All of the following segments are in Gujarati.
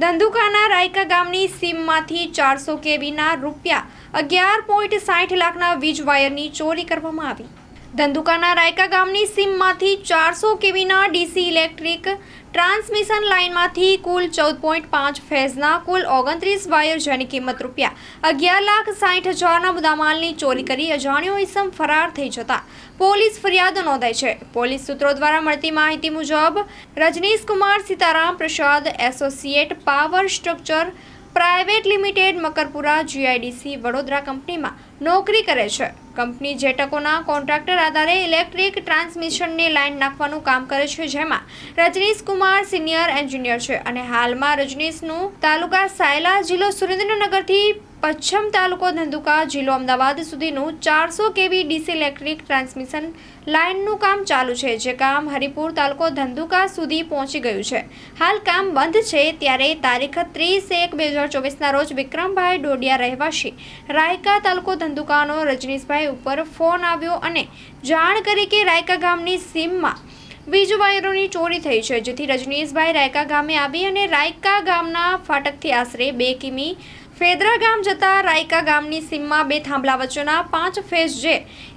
ધંધુકાના રાયકા ગામની સીમમાંથી ચારસો કેવીના રૂપિયા અગિયાર પોઈન્ટ સાઠ લાખના વીજ વાયરની ચોરી કરવામાં આવી. ધંધુકાના રાયકા ગામની સીમમાંથી ચારસો કેવીના ડીસી ઇલેક્ટ્રિક ટ્રાન્સમિશન લાઇનમાંથી કુલ ચૌદ પોઈન્ટ પાંચ ફેઝના કુલ ઓગણત્રીસ વાયર જેની કિંમત રૂપિયા અગિયાર લાખ સાઠ હજારના મુદ્દામાલની ચોરી કરી અજાણ્યો ઇસમ ફરાર થઈ જતા પોલીસ ફરિયાદ નોંધાઈ છે. પોલીસ સૂત્રો દ્વારા મળતી માહિતી મુજબ, Rajnish Kumar Sitaram Prasad associate power structure private limited Makarpura GIDC Vadodara કંપનીમાં નોકરી કરે છે. કંપની જેટકોના કોન્ટ્રાક્ટર આધારે ઇલેક્ટ્રિક ટ્રાન્સમિશનની લાઇન નાખવાનું કામ કરે છે, જેમાં રજનીશ કુમાર સિનિયર એન્જિનિયર છે અને હાલમાં રજનીશનું તાલુકા સાયલા જિલ્લો સુરેન્દ્રનગરથી પશ્ચિમ તાલુકો ધંધુકા જિલ્લો અમદાવાદ સુધીનું ચારસો કેવી ડીસી ઇલેક્ટ્રિક ટ્રાન્સમિશન લાઇનનું કામ ચાલુ છે, જે કામ હરિપુર તાલુકો ધંધુકા સુધી પહોંચી ગયું છે. હાલ કામ બંધ છે, ત્યારે તારીખ ત્રીસ એક બે હજાર ચોવીસના રોજ વિક્રમભાઈ ડોડિયા રહેવાસી રાયકા તાલુકો ધંધુકાનો રજનીશભાઈ ઉપર ફોન આવ્યો અને જાણ કરી કે રાયકા ગામની સીમમાં વીજ વાયરોની ચોરી થઈ છે, જેથી રજનીશભાઈ રાયકા ગામે આવી અને રાયકા ગામના ફાટકથી આશરે બે કિમી ફેદરા ગામ જતા રાયકા ગામની સીમમાં બે થાંભલા વચ્ચેના પાંચ ફેઝ જે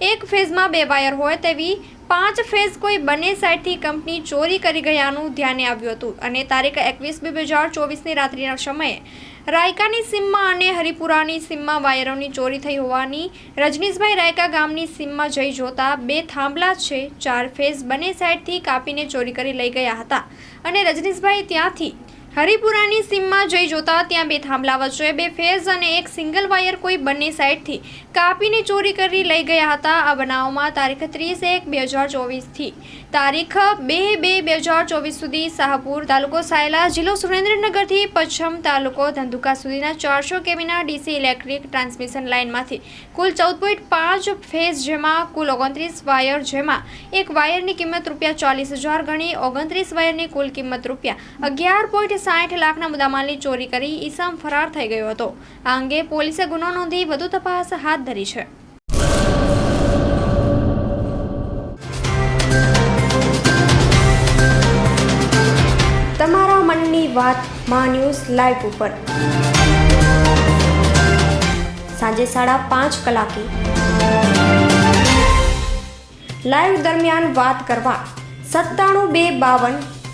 એક ફેઝમાં બે વાયર હોય તેવી પાંચ ફેઝ કોઈ બંને સાઇડથી કંપની ચોરી કરી ગયાનું ધ્યાને આવ્યું હતું. અને તારીખ એકવીસ બે હજાર ચોવીસની રાત્રિના સમયે રાયકાની સીમમાં અને હરિપુરાની સીમમાં વાયરોની ચોરી થઈ હોવાની રજનીશભાઈ રાયકા ગામની સીમમાં જઈ જોતા બે થાંભલા છે, ચાર ફેઝ બંને સાઈડથી કાપીને ચોરી કરી લઈ ગયા હતા. અને રજનીશભાઈ ત્યાંથી હરિપુરાની સીમમાં જઈ જોતા ત્યાં બે થાંભલા વચ્ચે બે ફેઝ અને એક સિંગલ વાયર કોઈ બંને સાઈડથી કાપીને ચોરી કરી લઈ ગયા હતા. આ બનાવમાં તારીખ ત્રીસ એક બે હજાર ચોવીસથી તારીખ બે બે બે હજાર ચોવીસ સુધી શાહપુર તાલુકો સાયલા, જિલ્લો સુરેન્દ્રનગરથી પશ્ચિમ તાલુકો ધંધુકા સુધીના ચારસો કેવીના ડીસી ઇલેક્ટ્રિક ટ્રાન્સમિશન લાઇનમાંથી કુલ ચૌદ પોઈન્ટ પાંચ ફેઝ જેમાં કુલ ઓગણત્રીસ વાયર જેમાં એક વાયરની કિંમત રૂપિયા ચાલીસ હજાર ગણી, ઓગણત્રીસ વાયરની કુલ કિંમત રૂપિયા અગિયાર પોઈન્ટ સાઠ લાખના મુદ્દામાલની ચોરી કરી ઈસામ ફરાર થઈ ગયો હતો. આ અંગે પોલીસે ગુનો નોંધી વધુ તપાસ હાથ ધરી છે. તમારા મનની વાતમાં ન્યૂઝ લાઈવ ઉપર. સાંજે સાડા પાંચ કલાકે. લાઈવ દરમિયાન વાત કરવા સત્તાણું બે બાવન